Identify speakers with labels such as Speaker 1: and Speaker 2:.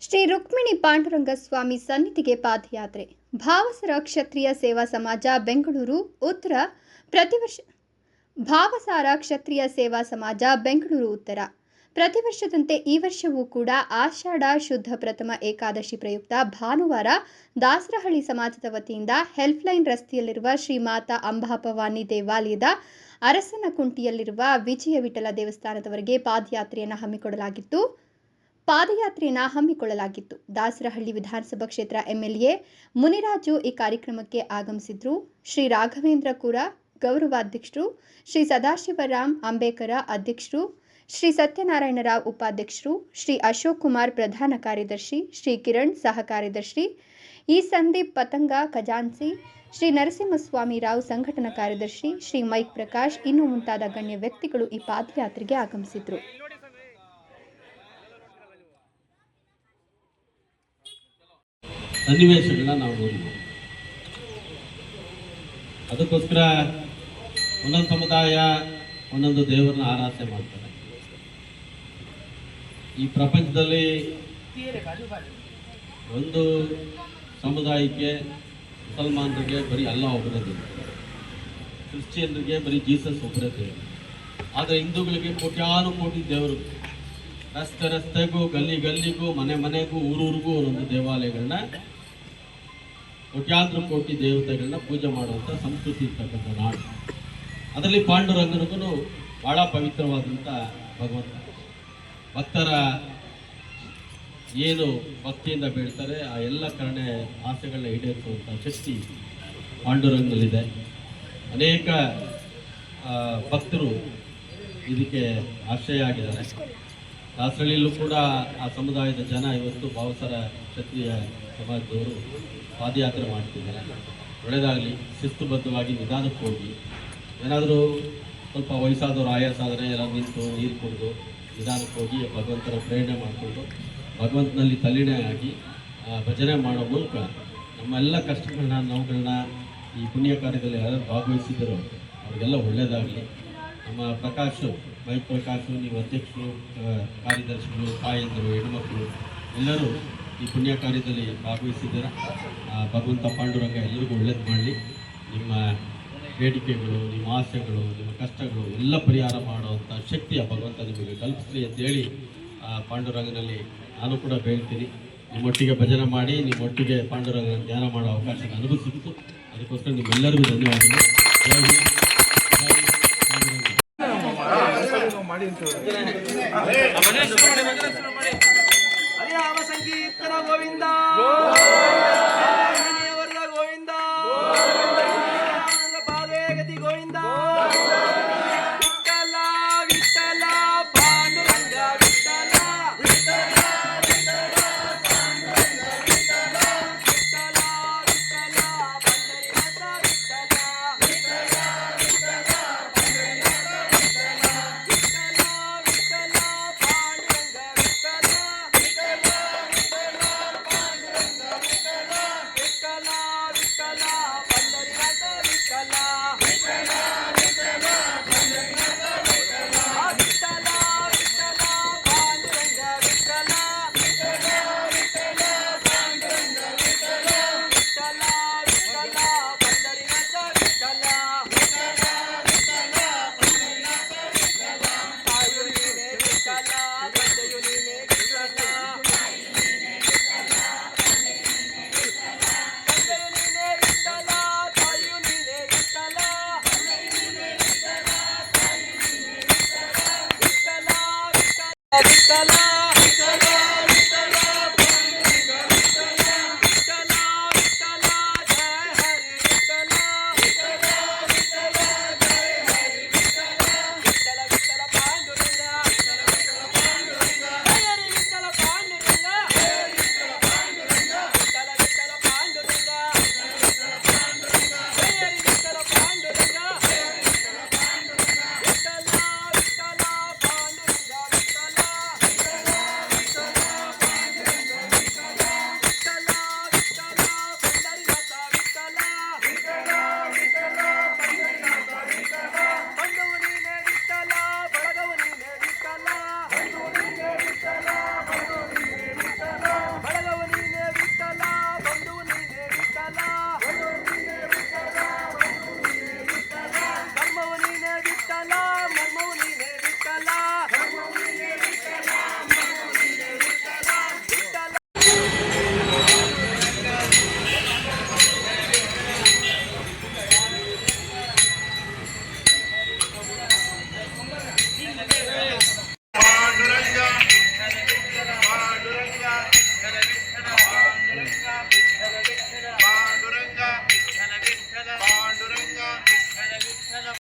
Speaker 1: ಶ್ರೀ ರುಕ್ಮಿಣಿ ಪಾಂಡುರಂಗ ಸ್ವಾಮಿ ಸನ್ನಿಧಿಗೆ ಪಾದಯಾತ್ರೆ. ಭಾವಸರ ಕ್ಷತ್ರಿಯ ಸೇವಾ ಸಮಾಜ, ಬೆಂಗಳೂರು. ಉತ್ತರ. ಪ್ರತಿವರ್ಷ ಭಾವಸಾರ ಕ್ಷತ್ರಿಯ ಸೇವಾ ಸಮಾಜ, ಬೆಂಗಳೂರು ಉತ್ತರ. ಪ್ರತಿ ವರ್ಷದಂತೆ ಈ ವರ್ಷವೂ ಕೂಡ ಆಷಾಢ ಶುದ್ಧ ಪ್ರಥಮ ಏಕಾದಶಿ ಪ್ರಯುಕ್ತ ಭಾನುವಾರ ದಾಸರಹಳ್ಳಿ ಸಮಾಜದ ವತಿಯಿಂದ ಹೆಲ್ಪ್ಲೈನ್ ರಸ್ತೆಯಲ್ಲಿರುವ ಶ್ರೀ ಮಾತಾ ಅಂಬಾಭವಾನಿ ದೇವಾಲಯದ ಅರಸನಕುಂಟಿಯಲ್ಲಿರುವ ವಿಜಯ ವಿಠಲ ದೇವಸ್ಥಾನದವರೆಗೆ ಪಾದಯಾತ್ರೆಯನ್ನು ಹಮ್ಮಿಕೊಳ್ಳಲಾಗಿತ್ತು. ಪಾದಯಾತ್ರೆಯನ್ನು ಹಮ್ಮಿಕೊಳ್ಳಲಾಗಿತ್ತು. ದಾಸರಹಳ್ಳಿ ವಿಧಾನಸಭಾ ಕ್ಷೇತ್ರ ಎಂಎಲ್ಎ ಮುನಿರಾಜು ಈ ಕಾರ್ಯಕ್ರಮಕ್ಕೆ ಆಗಮಿಸಿದ್ರು. ಶ್ರೀ ರಾಘವೇಂದ್ರ ಕೂರ ಗೌರವಾಧ್ಯಕ್ಷರು, ಶ್ರೀ ಸದಾಶಿವರಾಮ್ ಅಂಬೇಕರ ಅಧ್ಯಕ್ಷರು, ಶ್ರೀ ಸತ್ಯನಾರಾಯಣ ರಾವ್ ಉಪಾಧ್ಯಕ್ಷರು, ಶ್ರೀ ಅಶೋಕ್ ಕುಮಾರ್ ಪ್ರಧಾನ ಕಾರ್ಯದರ್ಶಿ, ಶ್ರೀ ಕಿರಣ್ ಸಹ ಕಾರ್ಯದರ್ಶಿ, ಈ ಸಂದೀಪ್ ಪತಂಗ ಖಜಾನ್ಸಿ ಶ್ರೀ ನರಸಿಂಹಸ್ವಾಮಿ ರಾವ್ ಸಂಘಟನಾ ಕಾರ್ಯದರ್ಶಿ, ಶ್ರೀ ಮೈಕ್ ಪ್ರಕಾಶ್ ಇನ್ನು ಮುಂತಾದ ಗಣ್ಯ ವ್ಯಕ್ತಿಗಳು ಈ ಪಾದಯಾತ್ರೆಗೆ ಆಗಮಿಸಿದ್ರು.
Speaker 2: ಸನ್ನಿವೇಶಗಳನ್ನ ನಾವು ನೋಡಿದ್ವಿ. ಅದಕ್ಕೋಸ್ಕರ ಒಂದೊಂದು ಸಮುದಾಯ, ಒಂದೊಂದು ದೇವರನ್ನ ಆರಾಧನೆ ಮಾಡ್ತಾರೆ. ಈ ಪ್ರಪಂಚದಲ್ಲಿ ಒಂದು ಸಮುದಾಯಕ್ಕೆ, ಮುಸಲ್ಮಾನರಿಗೆ ಬರೀ ಅಲ್ಲ ಒಬ್ಬರೇ ದೇವರು. ಕ್ರಿಶ್ಚಿಯನ್ರಿಗೆ ಬರೀ ಜೀಸಸ್ ಒಬ್ಬರೇ ದೇವರು. ಆದರೆ ಹಿಂದೂಗಳಿಗೆ ಕೋಟ್ಯಾನು ಕೋಟಿ ದೇವರು. ರಸ್ತೆ ರಸ್ತೆಗೂ ಗಲ್ಲಿ ಗಲ್ಲಿಗೂ ಮನೆ ಮನೆಗೂ, ಊರೂರಿಗೂ ಒಂದೊಂದು ದೇವಾಲಯಗಳನ್ನ ಕೋಟ್ಯಾಂತರ ಕೋಟಿ ದೇವತೆಗಳನ್ನ ಪೂಜೆ ಮಾಡುವಂಥ ಸಂಸ್ಕೃತಿ ಇರ್ತಕ್ಕಂಥ ನಾಡು. ಅದರಲ್ಲಿ ಪಾಂಡುರಂಗನಿಗೂ ಬಹಳ ಪವಿತ್ರವಾದಂಥ ಭಗವಂತ. ಭಕ್ತರ ಏನು ಭಕ್ತಿಯಿಂದ ಬೀಳ್ತಾರೆ, ಆ ಎಲ್ಲ ಕರ್ಣೆ ಆಸೆಗಳನ್ನ ಈಡೇರಿಸುವಂಥ ಶಕ್ತಿ ಪಾಂಡುರಂಗನಲ್ಲಿದೆ ಅನೇಕ ಭಕ್ತರು ಇದಕ್ಕೆ ಆಶ್ರಯ ಆಗಿದ್ದಾರೆ. ದಾಸರಳ್ಳಿಯಲ್ಲೂ ಕೂಡ ಆ ಸಮುದಾಯದ ಜನ ಇವತ್ತು ಭಾವಸರ ಕ್ಷತ್ರಿಯ ಸಮಾಜದವರು ಪಾದಯಾತ್ರೆ ಮಾಡ್ತಿದ್ದಾರೆ. ಒಳ್ಳೆಯದಾಗಲಿ ಶಿಸ್ತುಬದ್ಧವಾಗಿ ನಿಧಾನಕ್ಕೆ ಹೋಗಿ. ಏನಾದರೂ ಸ್ವಲ್ಪ ವಯಸ್ಸಾದವರು ಆಯಾಸ ಆದರೆ ಎಲ್ಲ ನಿಂತು ನೀರು ಕುಡಿದು ನಿಧಾನಕ್ಕೆ ಹೋಗಿ ಭಗವಂತನ ಪ್ರೇರಣೆ ಮಾಡಿಕೊಂಡು ಭಗವಂತನಲ್ಲಿ ತಲ್ಲೀಣೆ ಆಗಿ ಭಜನೆ ಮಾಡೋ ಮೂಲಕ ನಮ್ಮೆಲ್ಲ ಕಷ್ಟಗಳನ್ನ, ನೋವುಗಳನ್ನ ಈ ಪುಣ್ಯ ಕಾರ್ಯದಲ್ಲಿ ಯಾರು ಭಾಗವಹಿಸಿದ್ದರೋ ಅವ್ರಿಗೆಲ್ಲ ಒಳ್ಳೆಯದಾಗಲಿ ನಮ್ಮ ಪ್ರಕಾಶ್ ಮೈಕ್ ಪ್ರಕಾಶ್ ನೀವು ಅಧ್ಯಕ್ಷರು ಕಾರ್ಯದರ್ಶಿಗಳು, ತಾಯಂದರು ಹೆಣ್ಮಕ್ಳು ಎಲ್ಲರೂ ಈ ಪುಣ್ಯ ಕಾರ್ಯದಲ್ಲಿ ಭಾಗವಹಿಸಿದ್ದೀರ? ಭಗವಂತ ಪಾಂಡುರಂಗ ಎಲ್ಲರಿಗೂ ಒಳ್ಳೇದು ಮಾಡಲಿ. ನಿಮ್ಮ ಬೇಡಿಕೆಗಳು, ನಿಮ್ಮ ಆಸೆಗಳು, ನಿಮ್ಮ ಕಷ್ಟಗಳು ಎಲ್ಲ ಪರಿಹಾರ ಮಾಡುವಂಥ ಶಕ್ತಿಯ ಭಗವಂತ ನಿಮಗೆ ಕಲ್ಪಿಸಲಿ ಅಂತೇಳಿ ಆ ಪಾಂಡುರಂಗನಲ್ಲಿ ನಾನು ಕೂಡ ಬೇಳ್ತೀನಿ ನಿಮ್ಮೊಟ್ಟಿಗೆ ಭಜನೆ ಮಾಡಿ, ನಿಮ್ಮೊಟ್ಟಿಗೆ ಪಾಂಡುರಂಗನ ಧ್ಯಾನ ಮಾಡೋ ಅವಕಾಶ ನನಗೂ ಸಿಕ್ತು ಅದಕ್ಕೋಸ್ಕರ ನಿಮ್ಮೆಲ್ಲರಿಗೂ ಧನ್ಯವಾದಗಳು.
Speaker 3: ಹರಿನಾಮ ಸಂಕೀರ್ತನ ಗೋವಿಂದ